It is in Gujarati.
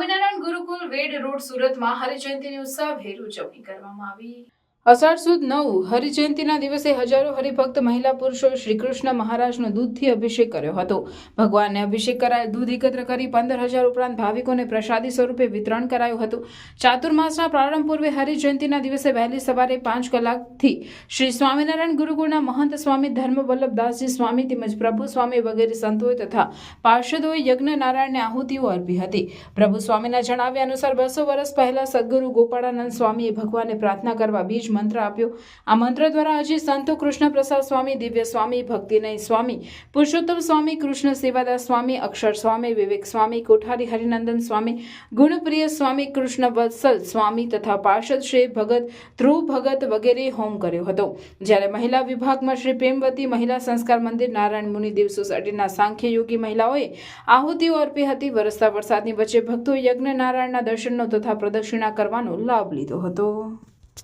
સ્વામિનારાયણ ગુરુકુલ વેડ રોડ સુરતમાં હરિજયંતિની ઉત્સાહભેર ઉજવણી કરવામાં આવી. અષાઢ સુદ નવ, હરિજયંતીના દિવસે હજારો હરિભક્ત મહિલા પુરુષો શ્રી કૃષ્ણ મહારાજનો દૂધથી અભિષેક કર્યો હતો. ભગવાનને અભિષેક કરાયેલ દૂધ એકત્ર કરી પંદર હજાર ઉપરાંત ભાવિકોને પ્રસાદી સ્વરૂપે વિતરણ કરાયું હતું. ચાતુર્માસના પ્રારંભ પૂર્વે હરિજયંતીના દિવસે વહેલી સવારે પાંચ કલાકથી શ્રી સ્વામિનારાયણ ગુરુકુળના મહંત સ્વામી ધર્મવલ્લભદાસજી સ્વામી તેમજ પ્રભુ સ્વામી વગેરે સંતોએ તથા પાર્ષદોએ યજ્ઞ નારાયણને આહુતિઓ અર્પી હતી. પ્રભુ સ્વામીના જણાવ્યા અનુસાર બસો વર્ષ પહેલા સદગુરુ ગોપાળાનંદ સ્વામીએ ભગવાનને પ્રાર્થના કરવા બીજ મંત્ર આપ્યો. આ મંત્ર દ્વારા હજી સંતો કૃષ્ણ પ્રસાદ સ્વામી, દિવ્ય સ્વામી, ભક્તિનય સ્વામી, પુરુષોત્તમ સ્વામી, કૃષ્ણ સેવાદાસ સ્વામી, અક્ષર સ્વામી, વિવેક સ્વામી, કોઠારી હરિનંદન સ્વામી, ગુણપ્રિય સ્વામી કૃષ્ણ વત્સલ સ્વામી તથા પાર્ષદ શ્રી ભગત ધ્રુવ ભગત વગેરે હોમ કર્યો હતો. જ્યારે મહિલા વિભાગમાં શ્રી પ્રેમવતી મહિલા સંસ્કાર મંદિર, નારાયણ મુનિદેવ સોસાયટીના સાંખ્ય યોગી મહિલાઓએ આહુતિઓ અર્પી હતી. વરસતા વરસાદની વચ્ચે ભક્તો યજ્ઞ, નારાયણના દર્શનનો તથા પ્રદક્ષિણા કરવાનો લાભ લીધો હતો.